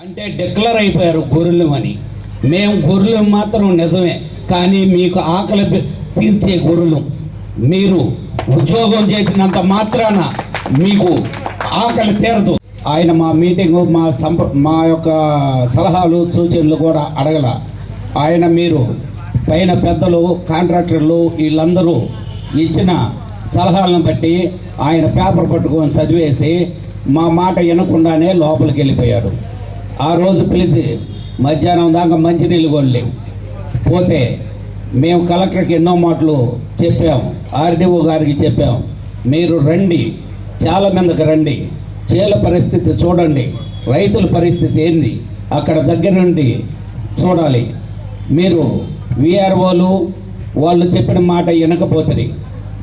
అంటే డిక్లర్ అయిపోయారు గొర్రెలు అని. మేము గొర్రెలు మాత్రం నిజమే కానీ మీకు ఆకలి తీర్చే గొర్రెలు. మీరు ఉద్యోగం చేసినంత మాత్రాన మీకు ఆకలి తీరదు. ఆయన మా మీటింగ్ మా సంప మా యొక్క సలహాలు సూచనలు కూడా అడగల. ఆయన మీరు పైన పెద్దలు కాంట్రాక్టర్లు వీళ్ళందరూ ఇచ్చిన సలహాలను బట్టి ఆయన పేపర్ పట్టుకొని చదివేసి మా మాట వినకుండానే లోపలికి వెళ్ళిపోయాడు. ఆ రోజు పిలిచి మధ్యాహ్నం దాకా మంచినీళ్ళు కూడా లేవు పోతే మేము కలెక్టర్కి ఎన్నో మాటలు చెప్పాం ఆర్డీఓ గారికి చెప్పాం. మీరు రండి చాలా మందికి రండి. చేల పరిస్థితి చూడండి. రైతుల పరిస్థితి ఏంది? అక్కడ దగ్గర నుండి చూడాలి. మీరు విఆర్ఓలు వాళ్ళు చెప్పిన మాట వినకపోతుంది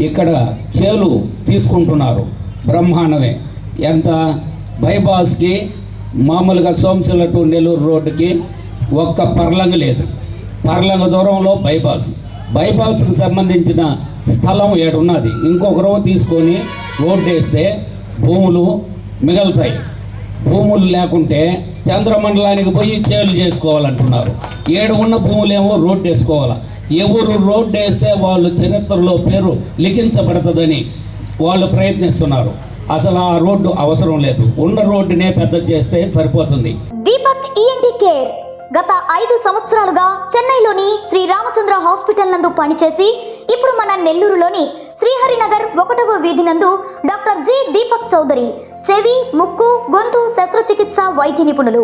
ఇక్కడ చేలు తీసుకుంటున్నారు. బ్రహ్మాండమే. ఎంత? బైపాస్కి మామూలుగా సోమశిల టు నెల్లూరు రోడ్డుకి ఒక్క పర్లంగ్ లేదు. పర్లంగ దూరంలో బైపాస్. బైపాస్కి సంబంధించిన స్థలం ఏడున్నది. ఇంకొక రో తీసుకొని రోడ్డు వేస్తే భూములు మిగులుతాయి. భూములు లేకుంటే చంద్రమండలానికి పోయి చేలు చేసుకోవాలంటున్నారు. ఏడు ఉన్న భూములేమో రోడ్డు వేసుకోవాలి ఎవరు రోడ్డు వేస్తే వాళ్ళు చరిత్రలో పేరు లిఖించబడుతుందని వాళ్ళు ప్రయత్నిస్తున్నారు. అసలు ఆ రోడ్డు అవసరం లేదు. ఉన్న రోడ్డునే పెద్ద చేస్తే సరిపోతుంది. దీపక్ ఈఎన్టీ కేర్ గత ఐదు సంవత్సరాలుగా చెన్నైలోని శ్రీ రామచంద్ర హాస్పిటల్ నందు పనిచేసి ఇప్పుడు మన నెల్లూరులోని శ్రీహరినగర్ ఒకటవ వీధి నందు డాక్టర్ జి దీపక్ చౌదరి చెవి ముక్కు గొంతు శస్త్రచికిత్స వైద్య నిపుణులు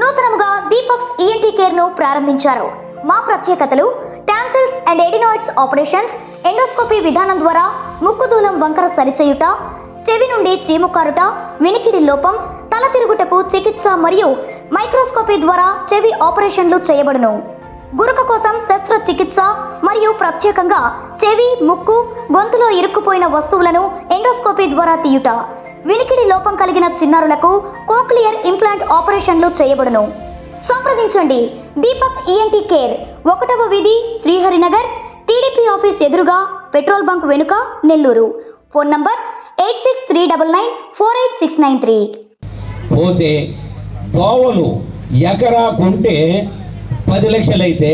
నూతనముగా దీపక్స్ ఈఎన్టీ కేర్ను ప్రారంభించారు. మా ప్రత్యేకతలు tonsils and adenoids operations endoscopy విధానం ద్వారా ముక్కు దూలం వంకర సరిచేయుట చెవి నుండి చీము కారుట వినికిడి లోపం తల తిరుగుటకు చికిత్స మరియు మైక్రోస్కోపీ ద్వారా చెవి ఆపరేషన్లు చేయబడును. గురక కోసం శస్త్రచికిత్స మరియు ప్రత్యేకంగా చెవి ముక్కు గొంతులో ఇరుక్కుపోయిన వస్తువులను ఎండోస్కోపీ ద్వారా తీయుట. వినికిడి లోపం కలిగిన చిన్నారులకు కోక్లియర్ ఇంప్లాంట్ ఆపరేషన్లు చేయబడును. సంప్రదించండి. దీపక్ ఈఎన్టీ కేర్ ఒకటవ వీధి శ్రీహరినగర్ టీడీపీ ఆఫీస్ ఎదురుగా పెట్రోల్ బంక్ వెనుక Nellore. Phone number eight six three double nine four eight six nine three. పోతే దోవలు ఎకరా కొంటే పది లక్షలైతే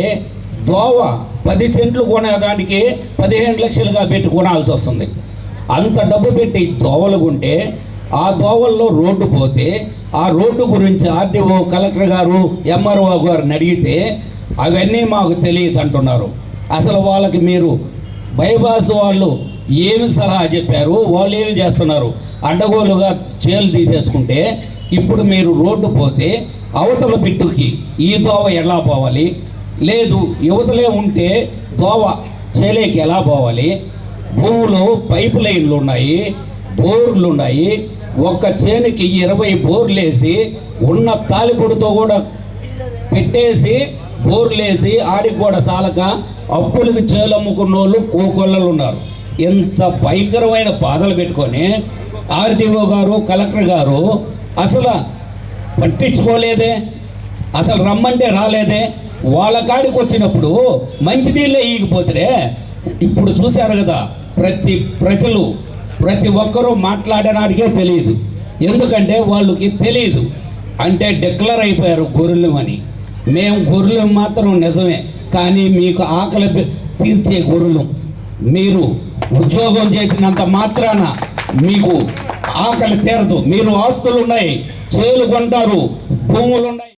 దోవ పది సెంట్లు కొనేదానికి పదిహేను లక్షలుగా పెట్టి కొనాల్సి వస్తుంది. అంత డబ్బు పెట్టి దోవలు కొంటే ఆ దోవల్లో రోడ్డు పోతే ఆ రోడ్డు గురించి ఆర్డీఓ కలెక్టర్ గారు ఎంఆర్ఓ గారిని అడిగితే అవన్నీ మాకు తెలియదు అంటున్నారు అసలు వాళ్ళకి మీరు బైపాస్ వాళ్ళు ఏమి సలహా చెప్పారు? వాళ్ళు ఏమి చేస్తున్నారు? అడ్డగోలుగా చేలు తీసేసుకుంటే ఇప్పుడు మీరు రోడ్డు పోతే అవతల బిట్టుకి ఈ దోవ ఎలా పోవాలి? లేదు యువతలే ఉంటే దోవ చేలేకి ఎలా పోవాలి? భూములు పైప్ లైన్లు ఉన్నాయి బోర్లు ఉన్నాయి. ఒక్క చేనుకి ఇరవై బోర్లు వేసి ఉన్న తాలిపొడితో కూడా పెట్టేసి బోర్లేసి ఆడికి కూడా చాలక అప్పులకి చేలు అమ్ముకున్న వాళ్ళు కోకొల్లలు ఉన్నారు. ఎంత భయంకరమైన బాధలు పెట్టుకొని ఆర్డీఓ గారు కలెక్టర్ గారు అసలు పట్టించుకోలేదే అసలు రమ్మంటే రాలేదే వాళ్ళ కాడికి వచ్చినప్పుడు మంచినీళ్ళే ఈగిపోతురే ఇప్పుడు చూశారు కదా ప్రతి ప్రజలు ప్రతి ఒక్కరూ మాట్లాడనాడికే తెలియదు. ఎందుకంటే వాళ్ళకి తెలియదు. అంటే డిక్లర్ అయిపోయారు గొర్రెలు అని. మేము గొర్రెలు మాత్రం నిజమే కానీ మీకు ఆకలి తీర్చే గొర్రెలు మీరు ఉద్యోగం చేసినంత మాత్రాన మీకు ఆకలి తీరదు. మీరు ఆస్తులు ఉన్నాయి చేలు కొంటారు భూములు ఉన్నాయి